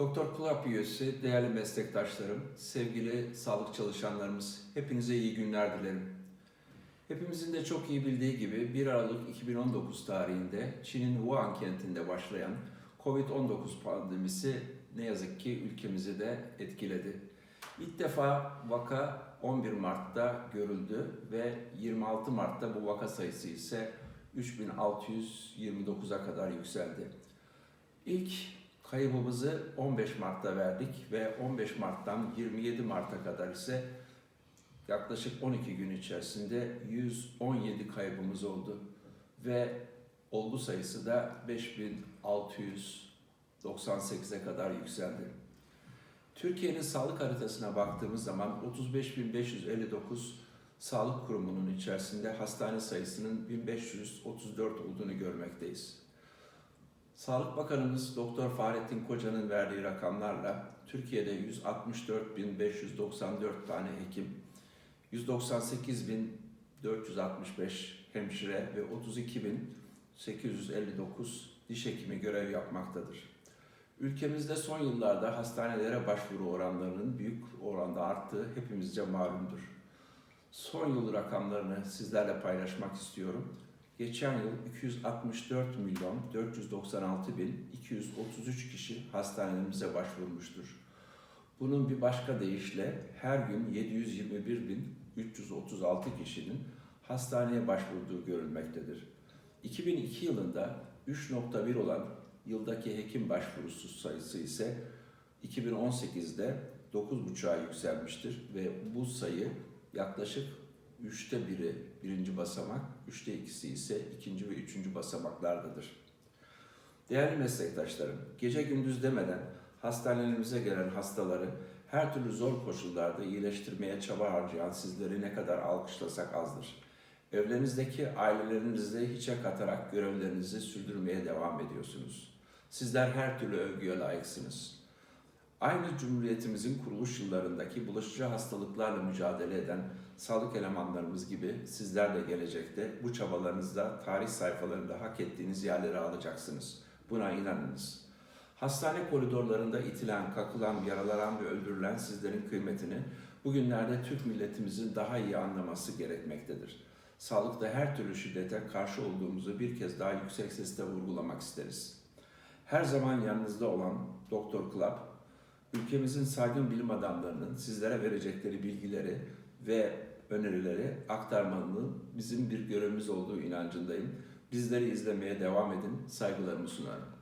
Doktor Kulap üyesi, değerli meslektaşlarım, sevgili sağlık çalışanlarımız, hepinize iyi günler dilerim. Hepimizin de çok iyi bildiği gibi 1 Aralık 2019 tarihinde Çin'in Wuhan kentinde başlayan COVID-19 pandemisi ne yazık ki ülkemizi de etkiledi. İlk defa vaka 11 Mart'ta görüldü ve 26 Mart'ta bu vaka sayısı ise 3629'a kadar yükseldi. İlk kaybımızı 15 Mart'ta verdik ve 15 Mart'tan 27 Mart'a kadar ise yaklaşık 12 gün içerisinde 117 kaybımız oldu ve olgu sayısı da 5698'e kadar yükseldi. Türkiye'nin sağlık haritasına baktığımız zaman 35.559 sağlık kurumunun içerisinde hastane sayısının 1534 olduğunu görmekteyiz. Sağlık Bakanımız Doktor Fahrettin Koca'nın verdiği rakamlarla Türkiye'de 164.594 tane hekim, 198.465 hemşire ve 32.859 diş hekimi görev yapmaktadır. Ülkemizde son yıllarda hastanelere başvuru oranlarının büyük oranda arttığı hepimizce malumdur. Son yıl rakamlarını sizlerle paylaşmak istiyorum. Geçen yıl 264 milyon 496 bin 233 kişi hastanelerimize başvurmuştur. Bunun bir başka deyişle her gün 721 bin 336 kişinin hastaneye başvurduğu görülmektedir. 2002 yılında 3.1 olan yıldaki hekim başvurusu sayısı ise 2018'de 9.5'a yükselmiştir ve bu sayı yaklaşık üçte biri birinci basamak, üçte ikisi ise ikinci ve üçüncü basamaklardadır. Değerli meslektaşlarım, gece gündüz demeden hastanelerimize gelen hastaları her türlü zor koşullarda iyileştirmeye çaba harcayan sizleri ne kadar alkışlasak azdır. Evlerinizdeki ailelerinizi hiçe katarak görevlerinizi sürdürmeye devam ediyorsunuz. Sizler her türlü övgüye layıksınız. Aynı Cumhuriyetimizin kuruluş yıllarındaki bulaşıcı hastalıklarla mücadele eden sağlık elemanlarımız gibi sizler de gelecekte bu çabalarınızda tarih sayfalarında hak ettiğiniz yerleri alacaksınız. Buna inanınız. Hastane koridorlarında itilen, kakılan, yaralanan ve öldürülen sizlerin kıymetini bugünlerde Türk milletimizin daha iyi anlaması gerekmektedir. Sağlıkta her türlü şiddete karşı olduğumuzu bir kez daha yüksek sesle vurgulamak isteriz. Her zaman yanınızda olan Doktor Club, ülkemizin saygın bilim adamlarının sizlere verecekleri bilgileri ve önerileri aktarmanın bizim bir görevimiz olduğu inancındayım. Bizleri izlemeye devam edin. Saygılarımı sunarım.